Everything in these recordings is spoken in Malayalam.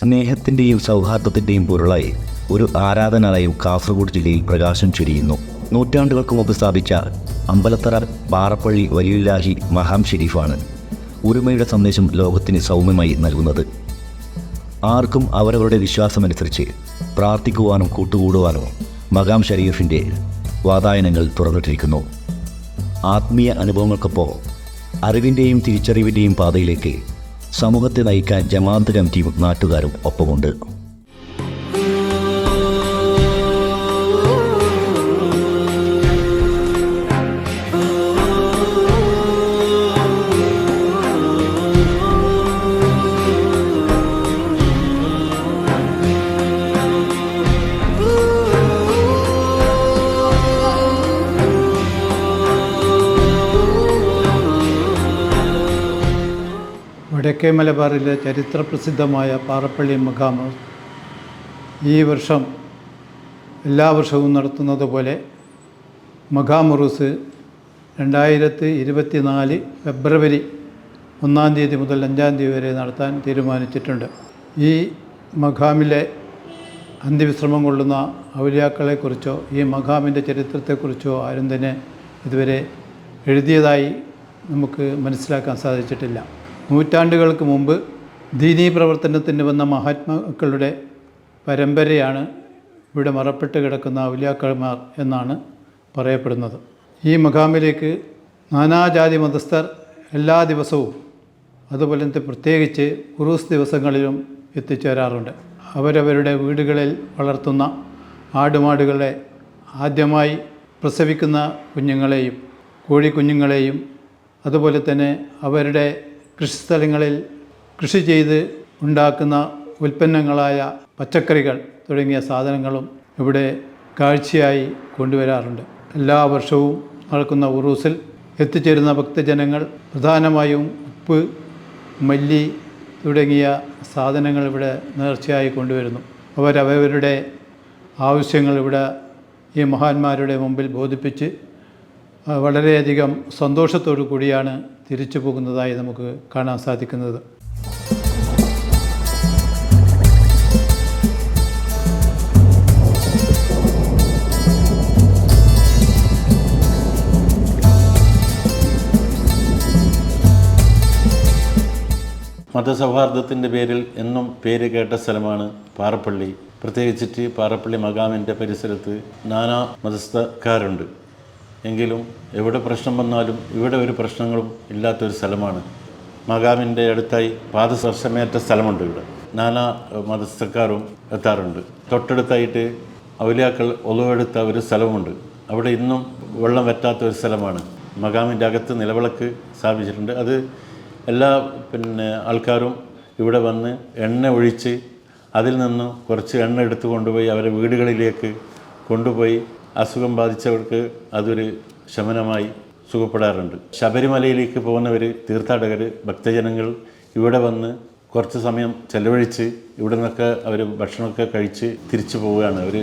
സ്നേഹത്തിന്റെയും സൗഹാർദ്ദത്തിന്റെയും പൊരുളായി ഒരു ആരാധനാലയം കാസർഗോഡ് ജില്ലയിൽ പ്രകാശം ചൊരിയുന്നു. നൂറ്റാണ്ടുകൾക്ക് മുമ്പ് സ്ഥാപിച്ച അമ്പലത്തറ പാറപ്പള്ളി വലിയുല്ലാഹി മഹാം ഷെരീഫാണ് ഒരുമയുടെ സന്ദേശം ലോകത്തിന് സൗമ്യമായി നൽകുന്നത്. ആർക്കും അവരവരുടെ വിശ്വാസമനുസരിച്ച് പ്രാർത്ഥിക്കുവാനും കൂട്ടുകൂടുവാനും മകാം ഷരീഫിന്റെ വാതായനങ്ങൾ തുറന്നിട്ടിരിക്കുന്നു. ആത്മീയ അനുഭവങ്ങൾക്കൊപ്പം അറിവിന്റെയും തിരിച്ചറിവിന്റെയും പാതയിലേക്ക് സമൂഹത്തെ നയിക്കാൻ ജമാഅത്ത് കമ്മിറ്റിയും നാട്ടുകാരും ഒപ്പമുണ്ട്. വടക്കേ മലബാറിലെ ചരിത്രപ്രസിദ്ധമായ പാറപ്പള്ളി മഖാമ് ഈ വർഷം എല്ലാ വർഷവും നടത്തുന്നത് പോലെ മഖാമുറൂസ് രണ്ടായിരത്തി ഇരുപത്തി നാല് ഫെബ്രുവരി ഒന്നാം തീയതി മുതൽ അഞ്ചാം തീയതി വരെ നടത്താൻ തീരുമാനിച്ചിട്ടുണ്ട്. ഈ മഖാമിലെ അന്ത്യവിശ്രമം കൊള്ളുന്ന ഔലിയാക്കളെക്കുറിച്ചോ ഈ മഖാമിന്റെ ചരിത്രത്തെക്കുറിച്ചോ ആരും തന്നെ ഇതുവരെ എഴുതിയതായി നമുക്ക് മനസ്സിലാക്കാൻ സാധിച്ചിട്ടില്ല. നൂറ്റാണ്ടുകൾക്ക് മുമ്പ് ദീനീ പ്രവർത്തനത്തിന് വന്ന മഹാത്മാക്കളുടെ പരമ്പരയാണ് ഇവിടെ മറപ്പെട്ട് കിടക്കുന്ന ഔലിയാക്കന്മാർ എന്നാണ് പറയപ്പെടുന്നത്. ഈ മുഖാമിലേക്ക് നാനാജാതി മതസ്ഥർ എല്ലാ ദിവസവും അതുപോലെ തന്നെ പ്രത്യേകിച്ച് ഉറൂസ് ദിവസങ്ങളിലും എത്തിച്ചേരാറുണ്ട്. അവരവരുടെ വീടുകളിൽ വളർത്തുന്ന ആടുമാടുകളെ ആദ്യമായി പ്രസവിക്കുന്ന കുഞ്ഞുങ്ങളെയും കോഴിക്കുഞ്ഞുങ്ങളെയും അതുപോലെ തന്നെ അവരുടെ കൃഷിസ്ഥലങ്ങളിൽ കൃഷി ചെയ്ത് ഉണ്ടാക്കുന്ന ഉൽപ്പന്നങ്ങളായ പച്ചക്കറികൾ തുടങ്ങിയ സാധനങ്ങളും ഇവിടെ കാഴ്ചയായി കൊണ്ടുവരാറുണ്ട്. എല്ലാ വർഷവും നടക്കുന്ന ഉറൂസിൽ എത്തിച്ചേരുന്ന ഭക്തജനങ്ങൾ പ്രധാനമായും ഉപ്പ് മല്ലി തുടങ്ങിയ സാധനങ്ങൾ ഇവിടെ നേർച്ചയായി കൊണ്ടുവരുന്നു. അവരവരുടെ ആവശ്യങ്ങൾ ഇവിടെ ഈ മഹാന്മാരുടെ മുമ്പിൽ ബോധിപ്പിച്ച് വളരെയധികം സന്തോഷത്തോടു കൂടിയാണ് തിരിച്ചു പോകുന്നതായി നമുക്ക് കാണാൻ സാധിക്കുന്നത്. മതസൗഹാർദ്ദത്തിന്റെ പേരിൽ എന്നും പേര് കേട്ട സ്ഥലമാണ് പാറപ്പള്ളി. പ്രത്യേകിച്ചിട്ട് പാറപ്പള്ളി മകാമിന്റെ പരിസരത്ത് നാനാ മതസ്ഥക്കാരുണ്ട്. എങ്കിലും എവിടെ പ്രശ്നം വന്നാലും ഇവിടെ ഒരു പ്രശ്നങ്ങളും ഇല്ലാത്തൊരു സ്ഥലമാണ്. മകാമിന്റെ അടുത്തായി പാദസ്പർശമേറ്റ സ്ഥലമുണ്ട് ഇവിടെ. നാനാ മതസ്ഥക്കാരും എത്താറുണ്ട്. തൊട്ടടുത്തായിട്ട് ഔലിയാക്കൾ ഒലവെടുത്ത ഒരു സ്ഥലമുണ്ട് അവിടെ ഇന്നും വെള്ളം വറ്റാത്ത ഒരു സ്ഥലമാണ്. മകാമിന്റെ അകത്ത് നിലവിളക്ക് സ്ഥാപിച്ചിട്ടുണ്ട്. അത് എല്ലാ പിന്നെ ആൾക്കാരും ഇവിടെ വന്ന് എണ്ണ ഒഴിച്ച് അതിൽ നിന്ന് കുറച്ച് എണ്ണ എടുത്തു കൊണ്ടുപോയി അവരുടെ വീടുകളിലേക്ക് കൊണ്ടുപോയി അസുഖം ബാധിച്ചവർക്ക് അതൊരു ശമനമായി സുഖപ്പെടാറുണ്ട്. ശബരിമലയിലേക്ക് പോകുന്നവർ തീർത്ഥാടകർ ഭക്തജനങ്ങൾ ഇവിടെ വന്ന് കുറച്ച് സമയം ചെലവഴിച്ച് ഇവിടെ നിന്നൊക്കെ അവർ ഭക്ഷണമൊക്കെ കഴിച്ച് തിരിച്ചു പോവുകയാണ്. അവർ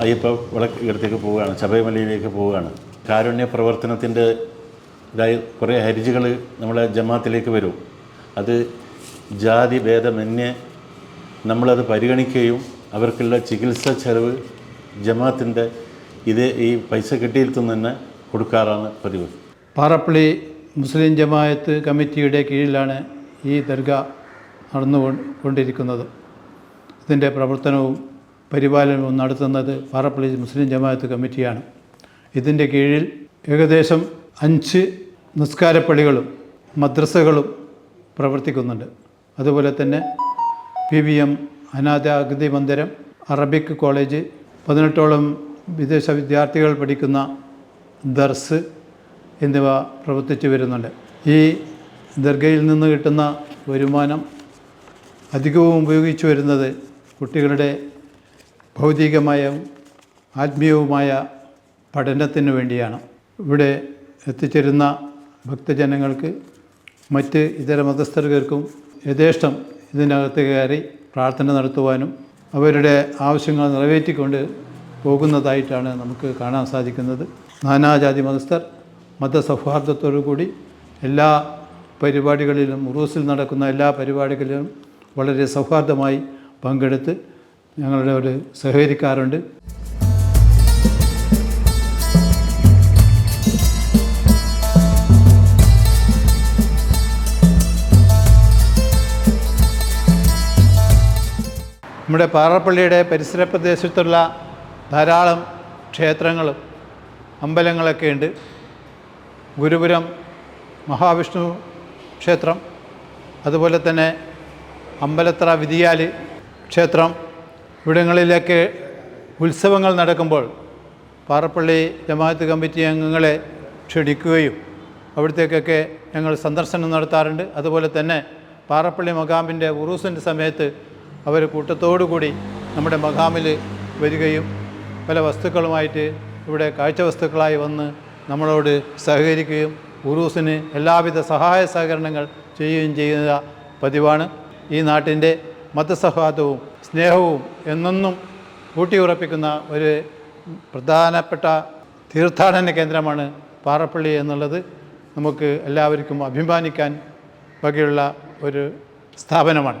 അയ്യപ്പ വിളക്ക് ഇടത്തേക്ക് പോവുകയാണ് ശബരിമലയിലേക്ക് പോവുകയാണ്. കാരുണ്യ പ്രവർത്തനത്തിന്റെ ഇതായി കുറേ ഹരിജികൾ നമ്മളെ ജമാത്തിലേക്ക് വരും. അത് ജാതി ഭേദമന്യേ നമ്മളത് പരിഗണിക്കുകയും അവർക്കുള്ള ചികിത്സ ചെലവ് ജമാത്തിന്റെ ഇത് ഈ പൈസ കിട്ടിയിടത്തു തന്നെ കൊടുക്കാറാണ് പതിവ്. പാറപ്പള്ളി മുസ്ലിം ജമായത്ത് കമ്മിറ്റിയുടെ കീഴിലാണ് ഈ ദർഗ നടന്നു കൊണ്ടിരിക്കുന്നത്. ഇതിന്റെ പ്രവർത്തനവും പരിപാലനവും നടത്തുന്നത് പാറപ്പള്ളി മുസ്ലിം ജമാഅത്ത് കമ്മിറ്റിയാണ്. ഇതിന്റെ കീഴിൽ ഏകദേശം അഞ്ച് നിസ്കാരപ്പള്ളികളും മദ്രസകളും പ്രവർത്തിക്കുന്നുണ്ട്. അതുപോലെ തന്നെ പി വി എം അനാഥ അഗതി മന്ദിരം അറബിക് കോളേജ് പതിനെട്ടോളം വിദേശ വിദ്യാർത്ഥികൾ പഠിക്കുന്ന ദർസ് എന്നിവ പ്രവർത്തിച്ചു വരുന്നുണ്ട്. ഈ ദർഗയിൽ നിന്ന് കിട്ടുന്ന വരുമാനം അധികവും ഉപയോഗിച്ചു വരുന്നത് കുട്ടികളുടെ ഭൗതികമായ ആത്മീയവുമായ പഠനത്തിന് വേണ്ടിയാണ്. ഇവിടെ എത്തിച്ചേരുന്ന ഭക്തജനങ്ങൾക്ക് മറ്റ് ഇതര മതസ്ഥർക്കും യഥേഷ്ടം ഇതിനകത്ത് കയറി പ്രാർത്ഥന നടത്തുവാനും അവരുടെ ആവശ്യങ്ങൾ നിറവേറ്റിക്കൊണ്ട് പോകുന്നതായിട്ടാണ് നമുക്ക് കാണാൻ സാധിക്കുന്നത്. നാനാജാതി മതസ്ഥർ മതസൗഹാർദ്ദത്തോടു കൂടി എല്ലാ പരിപാടികളിലും ഉറൂസിൽ നടക്കുന്ന എല്ലാ പരിപാടികളിലും വളരെ സൗഹാർദ്ദമായി പങ്കെടുത്ത് ഞങ്ങളുടെ ഒരു സഹകരിക്കാറുണ്ട്. നമ്മുടെ പാറപ്പള്ളിയുടെ പരിസര പ്രദേശത്തുള്ള ധാരാളം ക്ഷേത്രങ്ങളും അമ്പലങ്ങളൊക്കെ ഉണ്ട്. ഗുരുപുരം മഹാവിഷ്ണു ക്ഷേത്രം അതുപോലെ തന്നെ അമ്പലത്ര വിധിയാൽ ക്ഷേത്രം. ഇവിടങ്ങളിലൊക്കെ ഉത്സവങ്ങൾ നടക്കുമ്പോൾ പാറപ്പള്ളി ജമാഅത്ത് കമ്മിറ്റി അംഗങ്ങളെ ക്ഷണിക്കുകയും അവിടത്തേക്കൊക്കെ ഞങ്ങൾ സന്ദർശനം നടത്താറുണ്ട്. അതുപോലെ തന്നെ പാറപ്പള്ളി മകാമിന്റെ ഉറൂസിന്റെ സമയത്ത് അവർ കൂട്ടത്തോടു കൂടി നമ്മുടെ മകാമിൽ വരികയും പല വസ്തുക്കളുമായിട്ട് ഇവിടെ കാഴ്ച വസ്തുക്കളായി വന്ന് നമ്മളോട് സഹകരിക്കുകയും ഉറൂസിന് എല്ലാവിധ സഹായ സഹകരണങ്ങൾ ചെയ്യുകയും ചെയ്യുന്ന പതിവാണ്. ഈ നാട്ടിന്റെ മതസൗഹാർദ്ദവും സ്നേഹവും എന്നെന്നും കൂട്ടിയുറപ്പിക്കുന്ന ഒരു പ്രധാനപ്പെട്ട തീർത്ഥാടന കേന്ദ്രമാണ് പാറപ്പള്ളി എന്നുള്ളത്. നമുക്ക് എല്ലാവർക്കും അഭിമാനിക്കാൻ വകയുള്ള ഒരു സ്ഥാപനമാണ്.